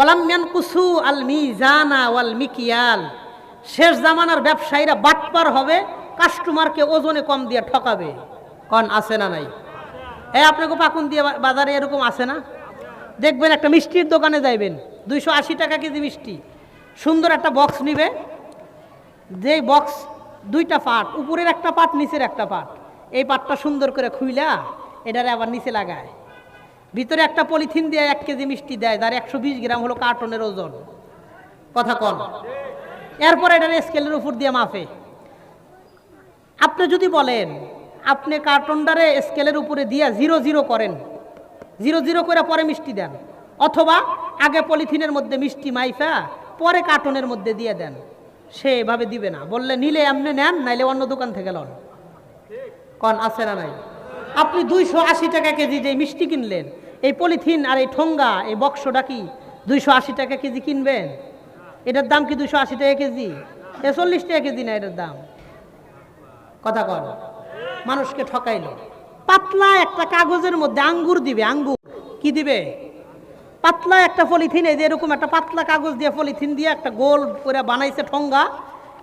ওলামিয়ান কুসু আল মিজানা ওয়াল Michael. শেষ জামানার ব্যবসায়ীরা বাটপার হবে, কাস্টমারকে ওজনে কম দিয়ে ঠকাবে। কন, আছে না নাই? এই আপনাকে পাকুন দিয়ে বাজারে এরকম আছে না? দেখবেন একটা মিষ্টির দোকানে যাইবেন, দুইশো আশি টাকা কেজি মিষ্টি। সুন্দর একটা বক্স নিবে। যেই বক্স দুইটা পাট, উপরের একটা পাট, নিচের একটা পাট। এই পাটটা সুন্দর করে খুইলা, এটারে আবার নিচে লাগায়। ভিতরে একটা পলিথিন দিয়ে এক কেজি মিষ্টি দেয়, যার একশো গ্রাম হলো কার্টনের ওজন। কথা কন। এরপর এটার স্কেলের উপর দিয়ে মাফে আপনি যদি বলেন, আপনি কার্টনটারে স্কেলের উপরে দিয়ে জিরো জিরো করেন, জিরো জিরো করে পরে মিষ্টি দেন, অথবা আগে পলিথিনের মধ্যে মিষ্টি মাইফা, পরে কার্টনের মধ্যে দিয়ে দেন, সে এভাবে দিবে না। বললে, নিলে এমনি নেন, নাইলে অন্য দোকান থেকে লন। কন, আছে না নাই? আপনি দুইশো আশি টাকা কেজি যে মিষ্টি কিনলেন এই পলিথিন আর এই ঠোঙ্গা, এই বক্সটা কি দুইশো আশি টাকা কেজি কিনবেন? এটার দাম কি দুইশো আশি টাকা কেজি? এ চল্লিশ টাকা কেজি না এটার দাম? কথা কন। মানুষকে ঠকাইলো। পাতলা একটা কাগজের মধ্যে আঙ্গুর দিবে, আঙ্গুর। কি দিবে? পাতলা একটা পলিথিন, এই যে এরকম একটা পাতলা কাগজ দিয়ে পলিথিন দিয়ে একটা গোল করে বানাইছে ঠোঙ্গা,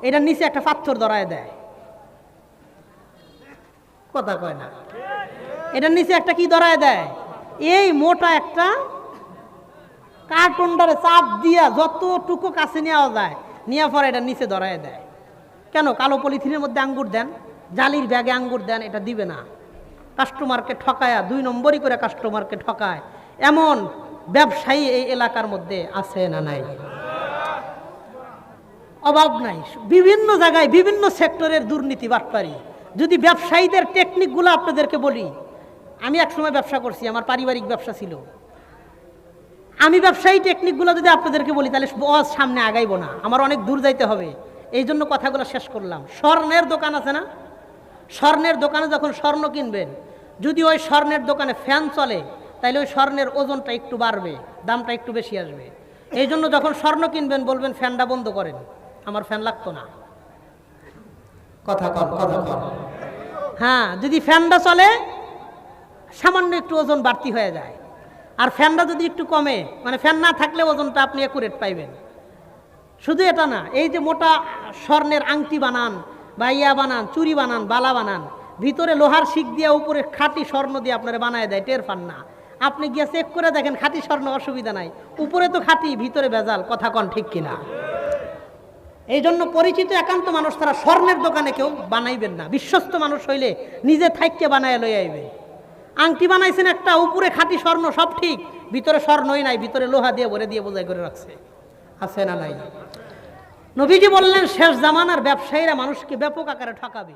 এটার নিচে একটা পাথর ধরায় দেয়। কথা কয় না। এটার নিচে একটা কি ধরায় দেয়? এই মোটা একটা কার্টুনটারে চাপ দিয়া যতটুকু কাছে নেওয়া যায়, নেওয়ার পরে এটা নিচে ধরায় দেয়। কেন? কালো পলিথিনের মধ্যে আঙ্গুর দেন, জালির ব্যাগে আঙ্গুর দেন, এটা দিবে না। কাস্টমারকে ঠকায়া, দুই নম্বরই করে কাস্টমারকে ঠকায়। এমন ব্যবসায়ী এই এলাকার মধ্যে আছে না নাই? অভাব নাই। বিভিন্ন জায়গায়, বিভিন্ন সেক্টরের দুর্নীতি, বাটপারি। যদি ব্যবসায়ীদের টেকনিকগুলো আপনাদেরকে বলি আমি একসময় ব্যবসা করছি আমার পারিবারিক ব্যবসা ছিল। আমি ব্যবসায়ী টেকনিকগুলো যদি আপনাদেরকে বলি তাহলে বস সামনে আগাইবো না। আমার অনেক দূর যাইতে হবে। এই জন্য কথাগুলো শেষ করলাম। স্বর্ণের দোকান আছে না? স্বর্ণের দোকানে যখন স্বর্ণ কিনবেন যদি ওই স্বর্ণের দোকানে ফ্যান চলে তাহলে ওই স্বর্ণের ওজনটা একটু বাড়বে দামটা একটু বেশি আসবে। এই জন্য যখন স্বর্ণ কিনবেন বলবেন ফ্যানটা বন্ধ করেন। আমার ফ্যান লাগতো না। কথা কম কথা কম হ্যাঁ যদি ফ্যানটা চলে সামান্য একটু ওজন বাড়তি হয়ে যায়। আর ফ্যানটা যদি একটু কমে মানে ফ্যান না থাকলে ওজনটা আপনি একুরেট পাইবেন। শুধু এটা না, এই যে মোটা স্বর্ণের আংটি বানান, বা ইয়া বানান চুরি বানান, বালা বানান, ভিতরে লোহার শিক দিয়ে উপরে খাঁটি স্বর্ণ দিয়ে আপনারা বানায় দেয়, টের পান না। আপনি গিয়ে চেক করে দেখেন, খাঁটি স্বর্ণ অসুবিধা নাই। উপরে তো খাঁটি, ভিতরে ভেজাল, কথা কন ঠিক কিনা। এই জন্য পরিচিত একান্ত মানুষ, তারা স্বর্ণের দোকানে কেউ বানাইবেন না। বিশ্বস্ত মানুষ হইলে নিজে থাইকে বানায় লই আইবে আংটি বানাইছেন একটা, উপরে খাঁটি স্বর্ণ, সব ঠিক। ভিতরে স্বর্ণই নাই, ভিতরে লোহা দিয়ে ভরে দিয়ে বোঝাই করে রাখছে। আছে না নাই? নবীজি বললেন, শেষ জামানার ব্যবসায়ীরা মানুষকে ব্যাপক আকারে ঠকাবে।